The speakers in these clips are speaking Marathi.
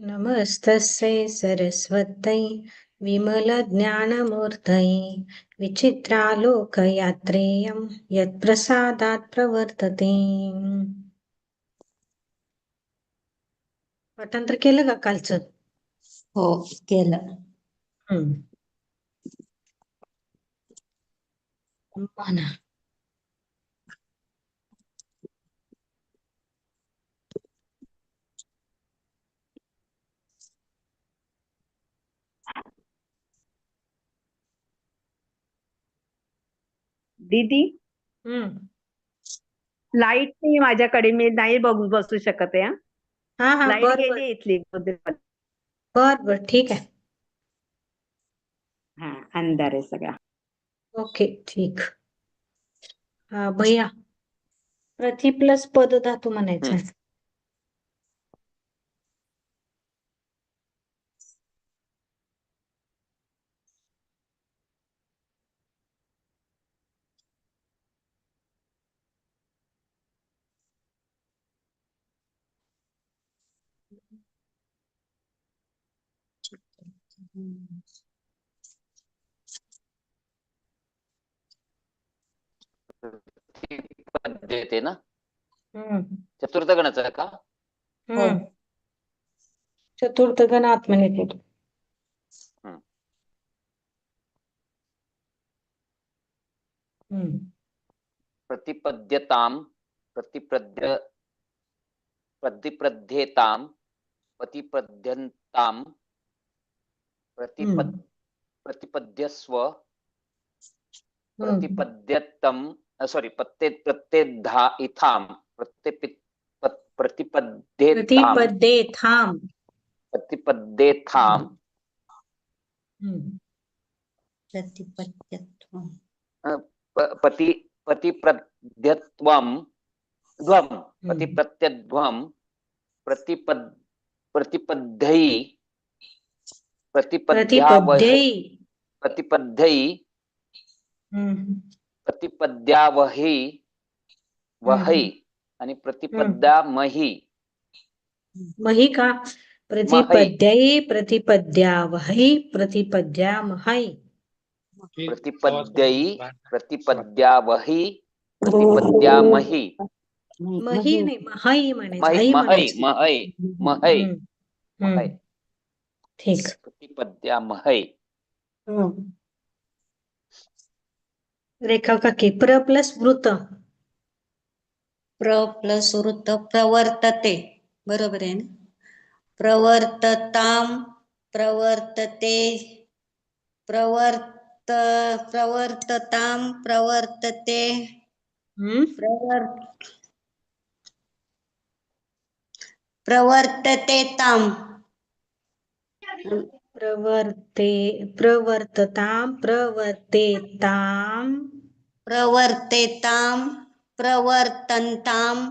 नमस्तस्यै सरस्वत्यै विमलज्ञानमूर्तये विचित्रालोकयात्रेयं यत्प्रसादात् प्रवर्तते। पाठांतर केलं का कालचं? हो केलं. हम्म. म्हणा दीदी लाइट नाही माझ्याकडे मी नाही बघू बसू शकत आहे हा. हा लाइट बर गेली इथली. बर बर ठीक आहे. हा अंधार आहे सगळा. ओके ठीक. हा भैया. प्रति प्लस पद धातू म्हणायचा पद्य येते ना? चतुर्थ गणाचं का? हम्म चतुर्थ गण. हम्म. प्रतिपद्यताम प्रतिपद्य प्रतिपद्येताम प्रतिपद्यंताम प्रतिपद हम्म. प्रतिपद्यस्व हम्म. प्रतिपद्यतम सॉरी प्रत्ये प्रत्येधा इथाम प्रतिपद्येथाम हम्म. प्रतिपत्यत्वं प- पति प्रतिप्रद्यत्वम ध्वम प्रतिप्रत्यध्वम प्रतिपद प्रतिपद्धै प्रतिपद्यावहै प्रतिपद्यै। प्रतिपद्धै हम्म. प्रतिपद्यावहै वहै आणि प्रतिपद्यामहि मही। का? प्रतिपद्यै प्रतिपद्यावहै प्रतिपद्यामहै प्रतिपद्यै प्रतिपद्यावहि प्रतिपद्यामहि मही। नाही महै म्हणायचं महि आई महै म्हणायचं. महै महै। हम्म. हम्म. महै ठीक. प्रतिपद्यामहै रेखा काकी प्र प्लस वृत प्र प्लस वृत्त प्रवर्तते. बरोबर आहे ना? प्रवर्तताम प्रवर्तते. प्रवर्त प्रवर्तताम प्रवर्तते. हम्म? प्रवर्त प्रवर्तते ताम प्रवर्ते प्रवर्ततां प्रवर्तेतां प्रवर्तेताम प्रवर्तन्ताम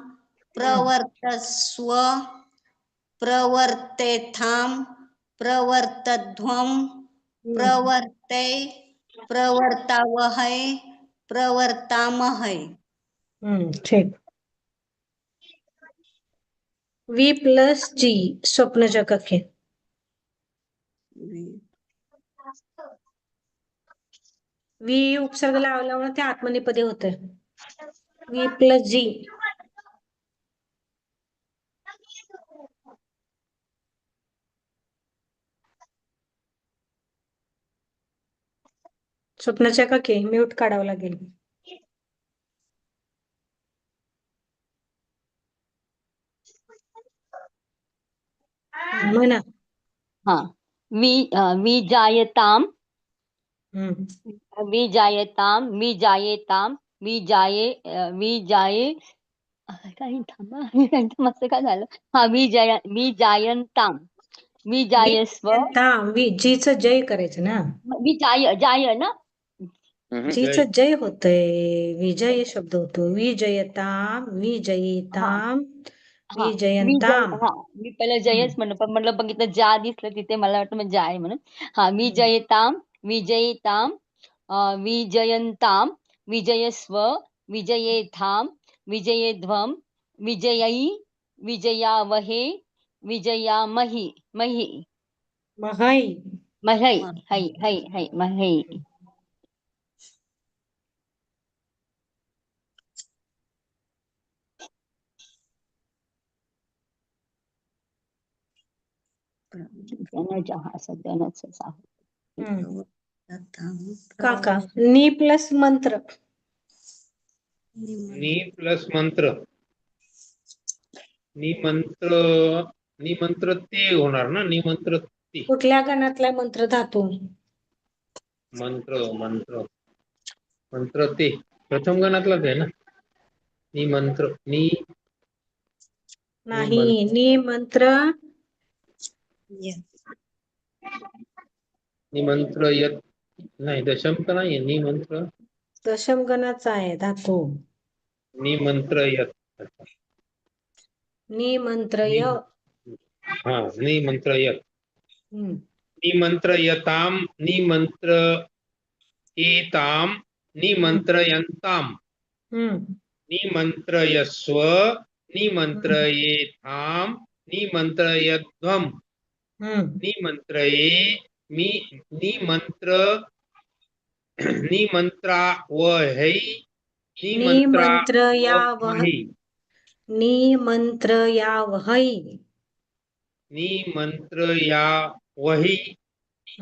प्रवर्तस्व प्रवर्तेथाम प्रवर्तध्वं प्रवर्ते प्रवर्तावहै प्रवर्तामहै। हम्म ठीक वी प्लस जी स्वप्नच्या कखे वी उपसर्ग लावल्यामुळे ते आत्मनेपदी होते वी प्लस जी स्वप्नाच्या काकी म्यूट काढावं लागेल. म्हणा. हा. वि अं, विजायताम हम्म विजायताम विजायेताम विजाये अं, विजाये अं, काही थांबा असं काय झालं? हा विजय विजायंताम विजायस्व ताम. वी जीच जय करायचं ना? विजाय जाय ना? हम्म. जीच जय होतंय. विजय शब्द होतो. विजयताम विजयिताम विजय विजयंताम हा. मी पहिलं जयच म्हणलं पण म्हणलं बघितलं जा दिसलं तिथे मला वाटतं जाय म्हणून. हा विजयताम विजयिताम अं, विजयंताम विजयस्व विजयेथाम विजयेध्वम विजयी विजयावहे विजयामहि महि। महै। महै है। है है महै। जनजः साहु. प्रवर्ततां काका नी प्लस मंत्र. नी प्लस मंत्र. नी मंत्र नी मंत्र ते होणार ना? नी मंत्र ते. कुठल्या गणातला मंत्र धातू? मंत्र मंत्र. मंत्र ते. प्रथम गणातलाच आहे ना? नी मंत्र नी. नाही नी मंत्र. नी मंत्र यत नाही दशम तर नाहीये नी मंत्र दशम गणाचा आहे धातू नी मंत्र यत नी मंत्र य हा नी मंत्र यत हम्म. निमंत्रयताम निमंत्र एताम निमंत्रयंताम हम्म. निमंत्रयस्व निमंत्रयेताम निमंत्रयध्वम हम्म. निमंत्रये मी निमंत्र निमंत्रावहै निमंत्रयावहै। निमंत्रयावहै निमंत्रयावहि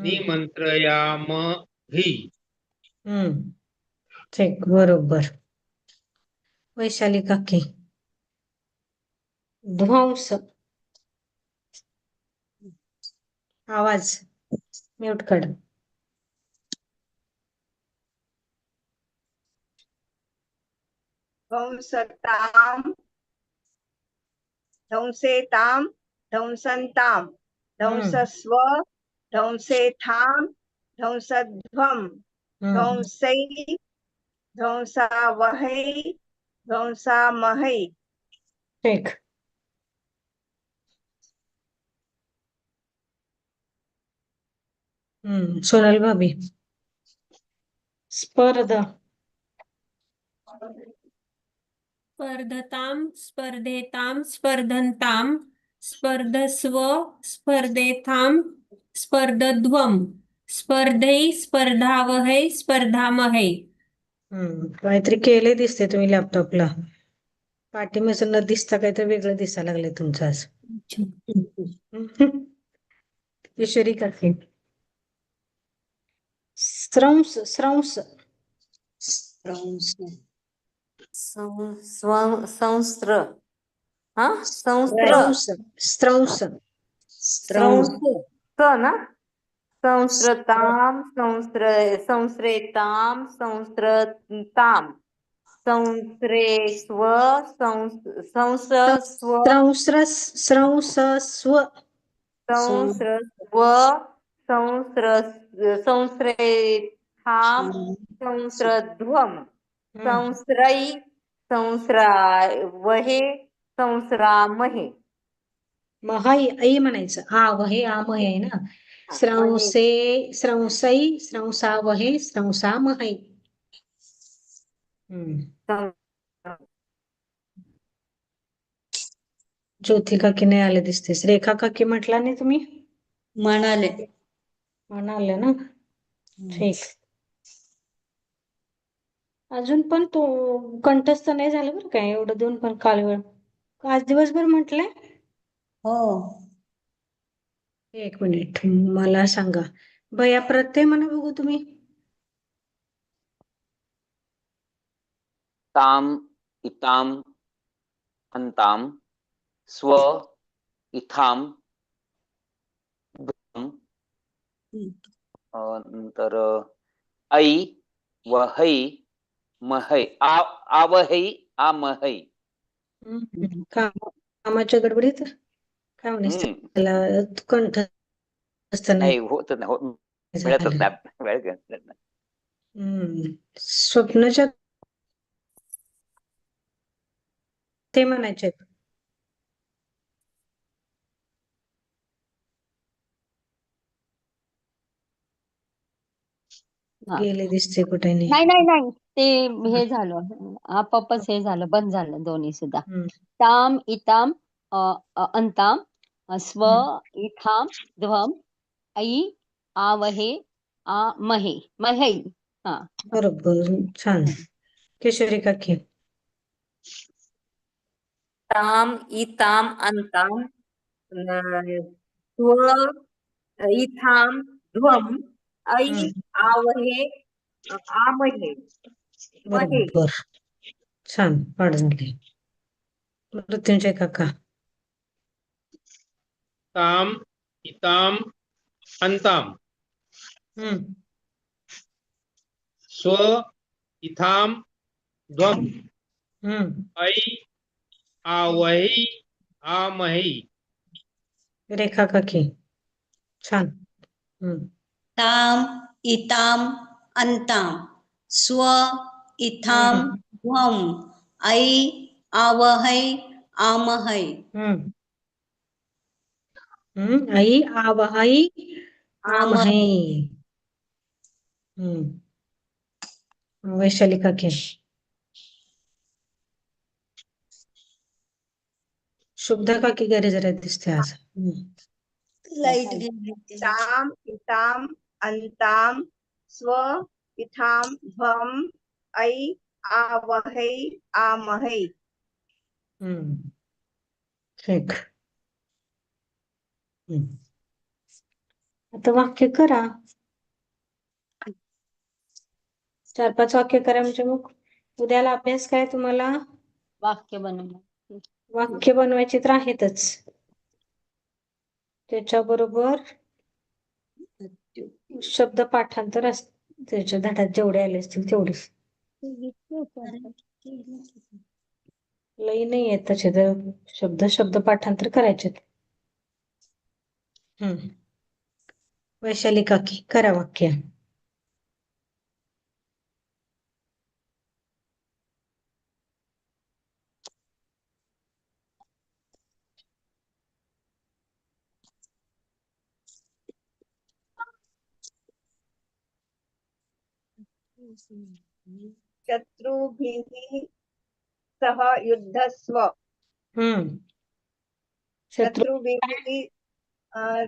निमंत्रयामहि। हम्म ठीक बरोबर। वैशाली काकी ध्वंस। आवाज। म्यूट कर. ध्वंसताम ध्वंसेताम ध्वंसन्ताम ध्वंसस्व ध्वंसेथाम ध्वंसध्वम. ध्वंसै ध्वंसावहै ध्वंसामहै. ठीक. हम्म सोनल भाभी स्पर्धा. स्पर्धतां स्पर्धेतां स्पर्धन्तां स्पर्धस्व स्पर्धेतां स्पर्धध्वं स्पर्धै स्पर्धावहै स्पर्धामहै. हम्म काहीतरी केले दिसते तुम्ही लॅपटॉपला पाठीमागचं न दिसता काहीतरी वेगळं दिसायला लागलंय तुमचं आज. किशोरी काकी. स्रंस स्रंस स्रंस सं- स्व- संस्त्र हा संस्त्र स्त्रंस स्त्रंस स ना संस्रतां संस्र संस्रेतां संस्रतां संस्रेस्व संस- संसस्व स्त्रंस्रस स्रंसस्व संस्रस्व संस्र संस्रेथां संस्रध्वं हम्म. संस्रै संस्रावहे संस्रामहे. महाई आई म्हणायचं. आवहे आमहे आहे ना? स्रंसे स्रंसै स्रंसावहे स्रंसामहै. हम्म. ज्योती काकी नाही आले दिसतेस. रेखा काकी म्हटला नाही तुम्ही? म्हणाले. म्हणाले ना. ठीक. अजून पण तो कंठस्थ नाही झालं बरं काय एवढं देऊन पण काल वेळ. आज दिवसभर म्हटलंय? हो. एक मिनिट मला सांगा. भैया प्रत्यय म्हणा बघू तुम्ही. ताम इताम अंताम स्व इथाम ध्वम हम्म. अं, नंतर ऐ वहै महै आ आवहै आमहै कामाच्या गडबडीत काय म्हणायचं. त्याला कंठस्थ नाही नाही होत नाही होत मिळतच. नाही वेळ नाही. स्वप्नाच्या ते म्हणायचे गेले दिसते कुठे नाही नाही नाही. नाही ते हे झालं. आपापच हे झालं. बंद झालं दोन्ही सुद्धा. ताम इताम अ, अ, अन्ताम् अ, स्व इथां ध्वम् ऐ आवहे आ महे. महै. हा. बरोबर. छान. किशोरी काकी. ताम इताम अंताम न- स्व इथाम ध्वम ऐ हम्म. आवहे आमहे महे बरोबर. छान पाठ झाली मृत्युंजय काका. ताम इताम अंताम. हम्म. स्व इथाम हम्म. ऐ आवहि आमहि. रेखा काकी. छान. हम्म. ताम इताम अंताम. स्व इथाम. ध्वम. ऐ आवहै आमहै. हम्म. हम्म. आई आवहाई आमहे. हम्म. वैशाली काकी शुभदा काकी घरी जरा दिसते आज? हम्म. लाइट ताम इताम अंताम स्व इथां ध्वम ऐ आवहै आमहै। हम्म ठीक. हम्म. आता वाक्य करा. चार पाच वाक्य करा म्हणजे मग उद्याला अभ्यास काय तुम्हाला? वाक्य बनवलं वाक्य बनवायची तर आहेतच. त्याच्याबरोबर शब्द पाठांतर अस त्याच्या धडात जेवढे आले असतील तेवढेच. लई नाही येत तसे तर शब्द शब्द पाठांतर करायचे हम्म. वैशाली काकी करा वाक्य. शत्रुभिः सह युद्धस्व। शत्रुभिः अं,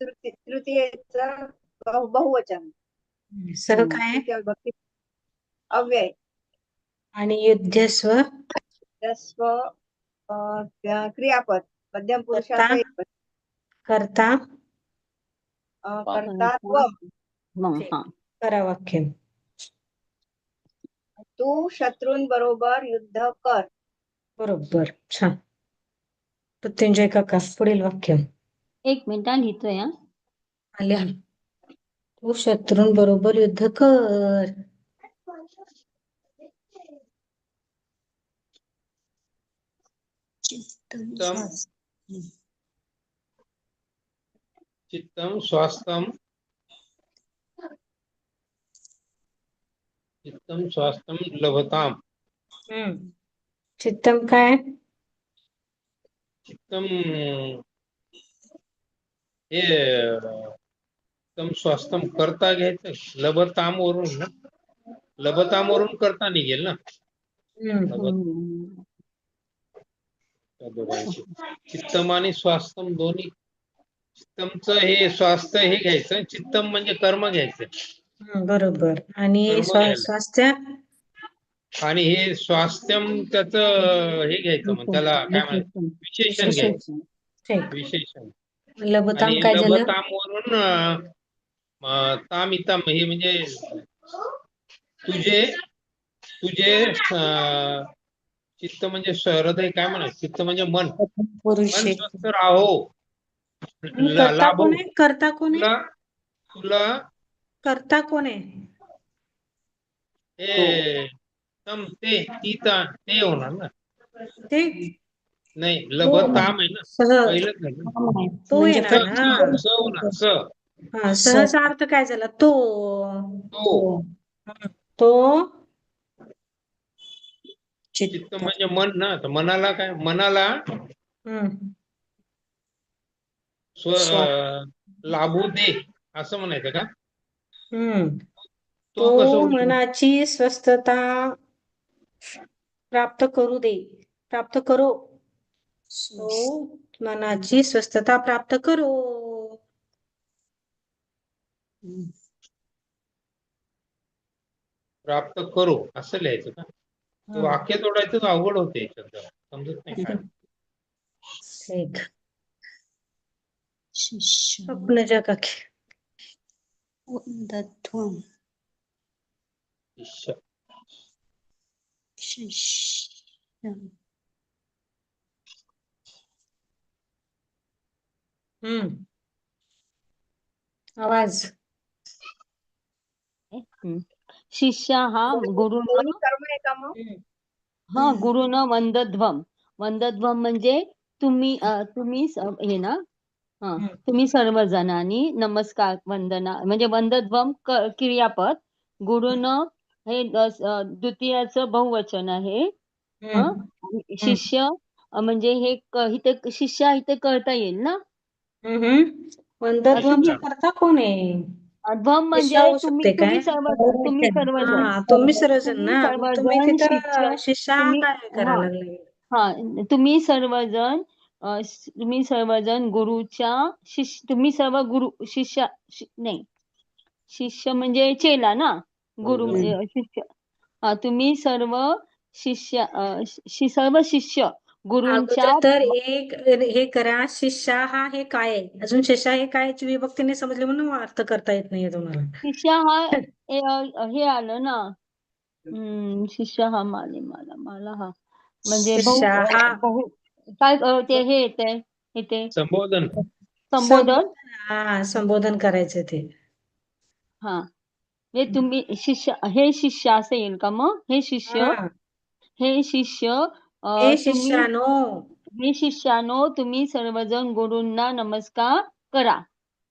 तृती- तृतीयेचं बहु- बहुवचन। सह काय? तृतीय अव्यय। आणि युद्धस्व? युद्धस्व क्रियापद। मध्यम पुरुषाचं करता? करता? करा वाक्य तू शत्रूंबरोबर युद्ध कर. बरोबर छान. मृत्युंजय काका पुढील वाक्य. एक मिनिट हा लिहितोय हा. आल्या तू शत्रूंबरोबर युद्ध कर. चित्तम चित्तम स्वास्थ्यम चित्तम स्वास्थ्यम लभताम। हम्म. चित्तम काय? चित्तम हे चित्तम स्वास्थ्यम करता घ्यायचं लभताम वरून ना? लभताम वरून करता निघेल ना? हम्म. हम्म. त्या दोघांची. चित्तम आणि स्वास्थ्यम दोन्ही चित्तमचं हे स्वास्थ्य हे घ्यायचं चित्तम म्हणजे कर्म घ्यायचं. बरोबर. आणि स्वा-. स्वास्थ्य? आणि हे स्वास्थ्यम त्याच हे घ्यायचं मग त्याला काय म्हणतात विशेषण. घ्यायचं. ठीक. विशेषण. लबताम आणि काय झालं? लभताम वरून ताम इताम हे म्हणजे तुझे तुझे अं, चित्त म्हणजे स- हृदय काय म्हणायचं? चित्त म्हणजे मन. पुरुष मन आहे. स्वस्थ राहो. ला- करता लाभो. कोण आहे? करता कोण आहे? तुला तुला करता कोण आहे? हे तम ते तीता ते होणार ना. ते? नाही लभताम आहे ना. सह पहिलंच झालं ना. तो म्हणजे येणार ना. स होणार स. हा सहचा अर्थ काय झाला? तो. तो. तो? चित्त. म्हणजे मन ना. तर मनाला काय? मनाला हम्म. स्व लाभू दे असं म्हणायचं का? हम्म. तो कसं तो? मनाची स्वस्थता प्राप्त करू दे. प्राप्त करो. तो मनाची स्वस्थता प्राप्त करो. प्राप्त करू असं लिहायचं का? हं, वाक्य तोडायचं अवघड होते याच्यात जरा. समजत नाही काय. ठीक. स्वप्न जगाखे. शिष्यं हम्म आवाज. शिष्य हा गुरुनं हम्म, हा गुरुनं वंदध्वम वंदध्वम म्हणजे तुम्ही तुम्ही हे ना हा. तुम्ही सर्वजणांनी नमस्कार वंदना म्हणजे वंदध्वम क- क्रियापद गुरुनं हे द- स- द्वितीयाचं बहुवचन आहे हा आणि शिष्य अ, म्हणजे हे क- इथे शिष्य इथे कळता येईल ना. वंदध्वमचा अच्छा. कर्ता कोण आहे ध्वम म्हणजे होऊ तुम्ही शकते तुम्ही काय? सर्व तुम्ही सर्वजण हा तुम्ही सर्वजण तुम्ही ना मग तुम्ही सर्वजण तिथं शिष्य शिष्य हा तुम्ही- काय करायला हा. लागले हा तुम्ही सर्वजण तुम्ही सर्वजण गुरुच्या शिष्य तुम्ही सर्व गुरु शिष्य शि- नाही. शिष्य म्हणजे चेला ना? गुरु. म्हणजे शिष्य. तुम्ही सर्व शिष्य शि- सर्व शिष्य गुरूंच्या तर एक हे करा शिष्य हा हे काय आहे? अजून शिष्य हे काय याची विभक्ती नाही समजली म्हणून अर्थ करता येत नाहीये तुम्हाला. शिष्य हा हे आलं ना? हम्म शिष्य हा माले मला मला हा. म्हणजे काय अ, ते हे येते इथे संबोधन. संबोधन? हा संबोधन करायचं ते. हा. हे तुम्ही शिष्य हे शिष्य असं येईल का मग? हे शिष्य हा. हे शिष्य अ, हे तुम्ही शिष्यानो. हे शिष्यानो तुम्ही सर्वजण गुरूंना नमस्कार करा.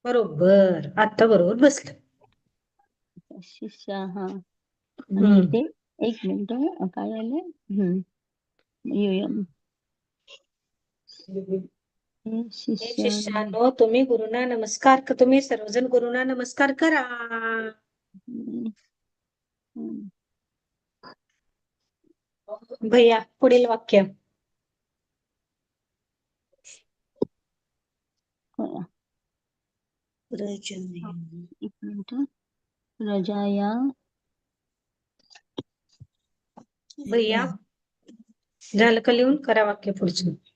बरोबर. आता बरोबर बसलं. शिष्य हा. आणि हम्म. इथे एक मिनिट काय आलं? हम्म शिष्यानो तुम्ही गुरुना नमस्कार तुम्ही सर्वजण गुरुना नमस्कार करा. भैया पुढील वाक्य. रजाया. भैया झालं का लिहून? करा वाक्य पुढचं.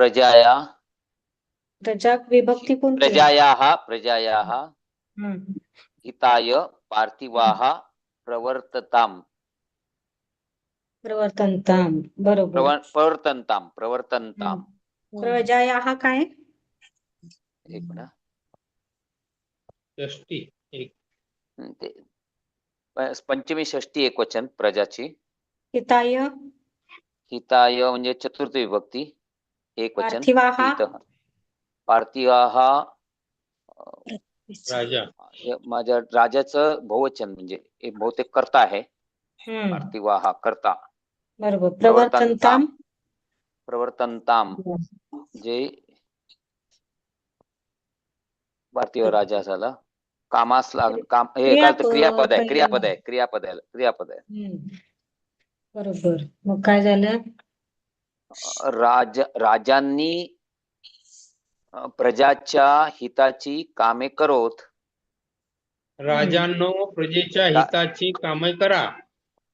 प्रजाया। प्रजा विभक्ती कोणती? प्रजायाः प्रजायाः। हम्म. हिताय पार्थिवाः प्रवर्तताम्। प्रवर्तनताम बरोबर. प्रव प्रवर्तन्ताम् प्रवर्तन्ताम्। प्रजायाः काय? एक मिनिट. षष्टी एक. हं, ते प- पंचमी षष्टी एक वचन प्रजाची। हिताय? हिताय म्हणजे चतुर्थ विभक्ती। एक वचन पार्थिवाः? हितः पार्थिवाः राजा। हे माझ्या राजाचं बहुवचन म्हणजे एक बहुतेक कर्ता आहे. हम्म. पार्थिवाः कर्ता. बरोबर. प्रवर्तनताम. प्रवर्तन्ताम? जे पार्थिव राजा झाला. कामास लाग काम हे काय ते क्रियापद आहे क्रियापद आहे क्रियापद आहे क्रियापद आहे. हम्म. बरोबर. मग काय झालं? राज राजांनी प्रजाच्या हिताची कामे करोत. राजांनो प्रजेच्या हिताची कामे करा.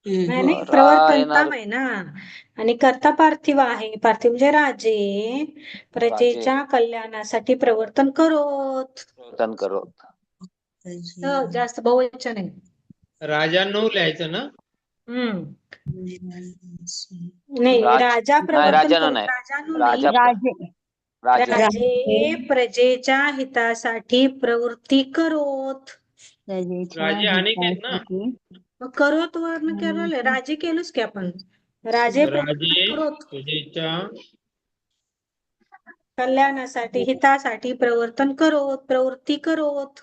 नाही नाही रा प्रवर्तनताम येणार- आहे ना. आणि कर्ता पार्थिव आहे. पार्थिव म्हणजे राजे. प्रजेच्या कल्याणासाठी प्रवर्तन करोत. प्रवर्तन करोत. हो, जास्त बहुवचन आहे. राजांनो लिहायचं ना? हम्म. नाही राज- राजा नाही, प्रवर्तन राजानो करोत. नाही. राजानो नाही. राजा राजे. राजा. राजे प्रजेच्या हितासाठी प्रवृत्ती करोत. राजेच्या राजे अनेक आहेत ना? हितासाठी. मग करोत वर्ण केलं राजे केलोच की आपण. राजे करोत. प्रजेच्या कल्याणासाठी हितासाठी प्रवर्तन करोत. प्रवृत्ती करोत.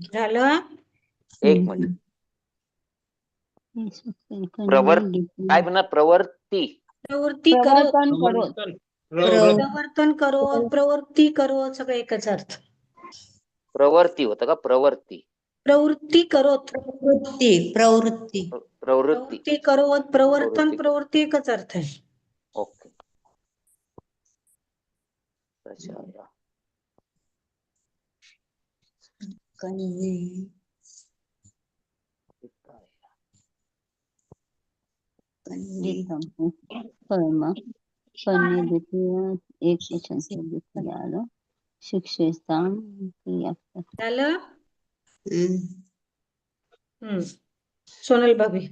झालं? एक मिनिट. प्रवर- काय म्हणा प्रवर्ती प्रवृत्ती. करोत. प्रवर्तन करोत प्रवृत्ती करोत सगळं एकच अर्थ. प्रवृत्ती होतं का? प्रवृत्ती. प्रवृत्ती करोत. प्रवृत्ती प्रवृत्ती. प्र- प्रवृत्ती. प्रवृत्ती करोत प्रवर्तन प्रवृत्ती. प्रवृत्ती एकच अर्थ आहे. ओके. प्रचारा. कन्ये कर्म द्वितीय एक आलं शिक्षेस्थान झालं हम्म. हम्म सोनल भाभी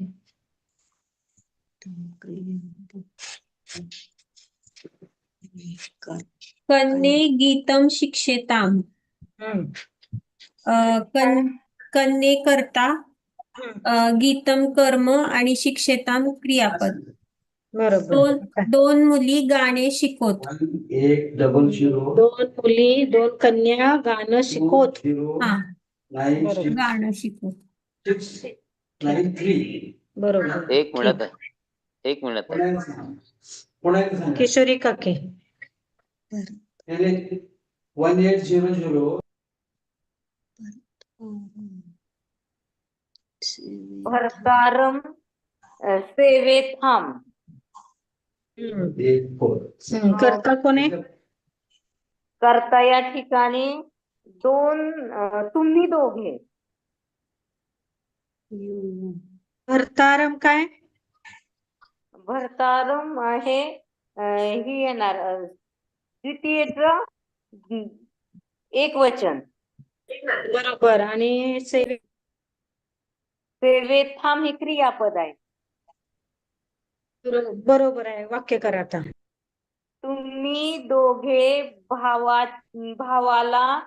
कन्ये गीतम शिक्षेताम कन कन्ये करता गीतम कर्म आणि शिक्षेताम क्रियापद. बरोबर. दोन दोन मुली गाणे शिकवत. एक डबल झिरो. दोन मुली दोन कन्या गाणं शिकवत. हा. गाणं शिकवत. बरोबर. एक मिनिट आहे. एक मिनिट. किशोरी काके. One eight zero zero. भरतारम अ, सेवेथाम. करता कोण आहे करता या ठिकाणी दोन तुम्ही दोघे भरतारम काय भरतारम हे अ, ही येणार एक वचन बरोबर. आणि सेवे सेवेथाम हे क्रियापद आहे. बरोबर आहे. वाक्य करा आता. तुम्ही दोघे भावा भावाला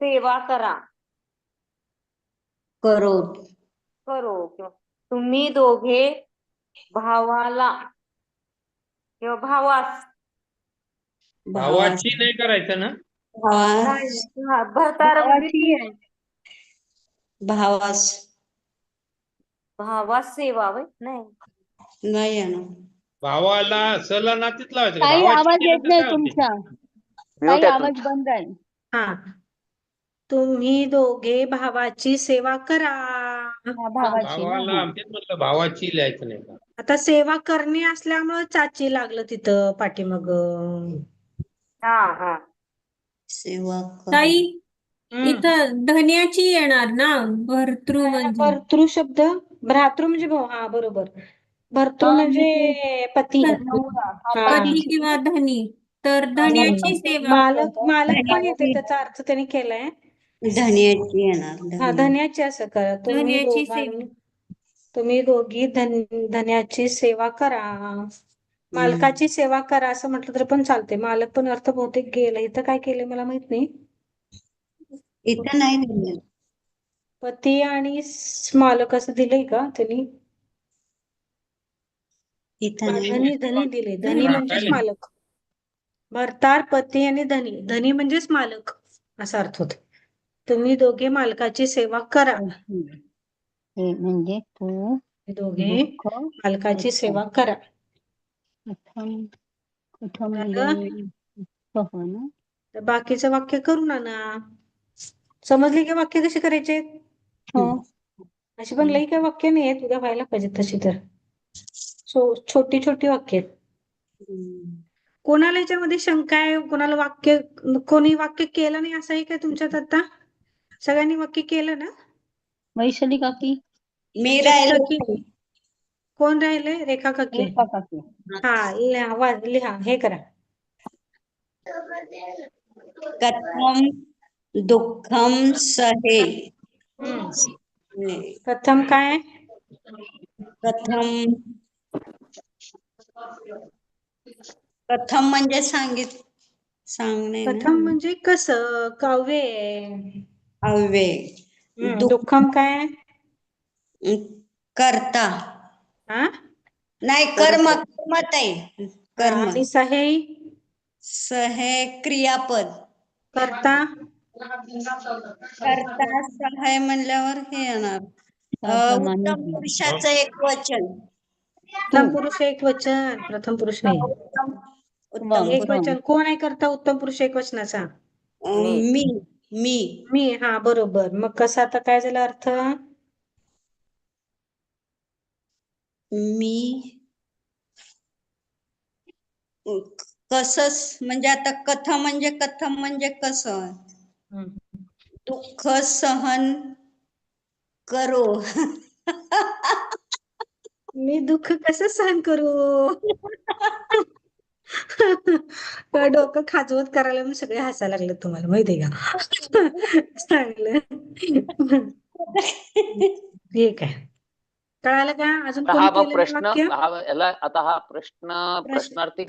सेवा करा. करो. करो. किंवा तुम्ही दोघे भावाला किंवा भावास भावाची नाही करायचं ना? हा, आहे. भावास. भावास सेवा होय नाही. नाही आहे ना. भावाला सला नातीत लावायचं का? काही भावाची आवाज येत नाही? तुमचा. आवाज. बंद आहे. हा. तुम्ही दोघे भावाची सेवा करा. हा, भावाची ना. भावाला. आमच्यात म्हटलं भावाची लिहायचं नाही का? आता सेवा करणे असल्यामुळं चाची लागलं तिथं पाठीमाग. हा हा. सेवा कर. ताई इथं धन्याची येणार ना? भरतृ म्हणजे. भर्तृ शब्द? भ्रातृ म्हणजे भाऊ हा बरोबर. भर्तृ हा, म्हणजे पती. नवरा. हा. पती. किंवा धनी. तर धन्याची सेवा मालक मालक पण येते त्याचा अर्थ त्यांनी केलाय. धन्याची येणार हा धन्या. धन्याची असं करा. तुम्ही धन्याची दोघांनी तुम्ही दोघी धन धन्याची सेवा करा. मालकाची सेवा करा असं म्हटलं तर पण चालते मालक पण अर्थ बहुतेक गेलं. इथं काय केलंय मला माहीत नाही. इथं नाही दिलं पती आणि स- मालक असं दिलंय का त्यांनी? इथं धनी धनी दिले धनी म्हणजेच मालक. भरतार पती आणि धनी. धनी म्हणजेच मालक. असा अर्थ होतो तुम्ही दोघे मालकाची सेवा करा. हे म्हणजे तू दोघे मालकाची सेवा करा. झालं? म्हणजे सह ना? तर बाकीचं वाक्य करू ना ना. समजली का वाक्य कशी करायचे? हो. अशी पण लई काय वाक्य नाही आहेत उद्या व्हायला पाहिजे तशी तर. सो छोटी छोटी वाक्य. आहेत हम्म. कोणाला याच्यामध्ये शंका आहे? कोणाला वाक्य कोणी वाक्य केलं नाही असं आहे का तुमच्यात आता? सगळ्यांनी वाक्य केलं ना? वैशाली काकी. मी राहिलो काकी. कोण राहिले? रेखा काकी. रेखा काकी. हा लिहा वा- लिहा हे करा. कथम दुःखम सहे. हम्म. प्रथम काय? प्रथम प्रथम म्हणजे सांगित सांगणे ना. प्रथम म्हणजे कसं? काव्य. आहे. अव्ये हम्म. दुःख- दुःखम काय? करता. हा? नाही कर्म कर्मत आहे. कर्म. आणि सहे? सहे क्रियापद. करता? करता सहाय म्हणल्यावर हे येणार. अ, उत्तम पुरुषाचं एक वचन. प्रथम पुरुष एक वचन. प्रथम पुरुष नाही. उत्तम. एक. वचन. कोण आहे करता? उत्तम पुरुष एक वचनाचा? अ, मी. मी. मी हा बरोबर. मग कसा आता काय झाला अर्थ? मी कसं म्हणजे आता कथ म्हणजे कथम म्हणजे कसं. दुःख सहन करो. मी दुःख कसं सहन करू? डोकं खाजवत करायला मी सगळे हसायला लागले तुम्हाला माहितीये का? चांगलं. ठीक आहे कळालं का? अजून हा मग प्रश्न हा याला आता हा प्रश्न प्रश्नार्थी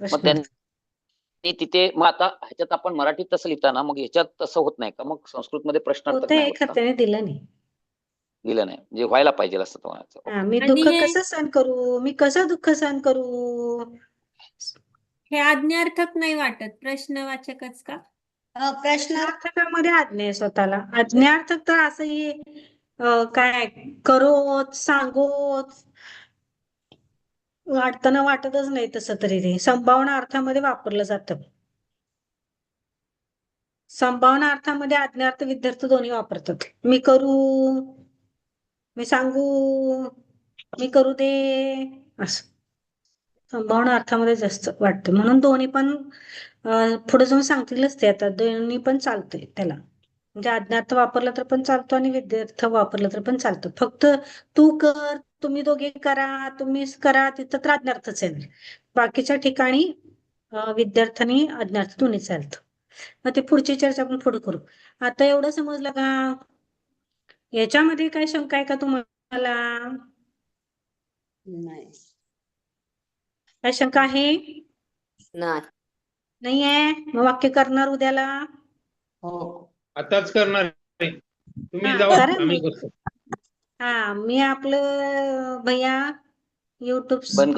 त्यांनी तिथे मग आता ह्याच्यात आपण मराठीत तसं लिहिताना मग ह्याच्यात तसं होत नाही का? मग संस्कृत मध्ये प्रश्नार्थक होतंय नाही होत का? खात्याने दिलं नाही. दिलं नाही. म्हणजे व्हायला पाहिजे असं तो म्हणायचं. हा मी दुःख कसं सहन करू? मी कसं दुःख सहन करू? हे आज्ञार्थक नाही वाटत. प्रश्नवाचकच का? अ, प्रश्न अर्थकामध्ये आज्ञा आहे स्वतःला. आज्ञार्थक तर असंही काय करोत सांगोत वाटताना वाटतच नाही तसं तरी ते. संभावना अर्थामध्ये वापरलं जातं. संभावना अर्थामध्ये आज्ञार्थ विद्यार्थी दोन्ही वापरतात. मी करू मी सांगू मी करू दे असं. संभावना अर्थामध्ये जास्त वाटतं. म्हणून दोन्ही पण पुढे जाऊन सांगतीलच ते. आता दोन्ही पण चालतंय त्याला. म्हणजे आज्ञार्थ वापरला तर पण चालतो आणि विद्यार्थ वापरलं तर पण चालतं. फक्त तू कर तुम्ही दोघे करा तुम्हीच करा तिथं तर आज्ञार्थच आहे. बाकीच्या ठिकाणी विद्यार्थ्यांनी आज्ञार्थ दोन्ही चालतं. मग ते पुढची चर्चा आपण पुढे करू. आता एवढं समजलं का? याच्यामध्ये काय शंका आहे का तुम्हाला? नाही. काय शंका आहे? नाही. नाही आहे मग वाक्य करणार उद्याला? हो. आताच करणार आहे. तुम्ही हा, करा आम्ही. करतो हा मी आपलं भैया युट्यूब बंद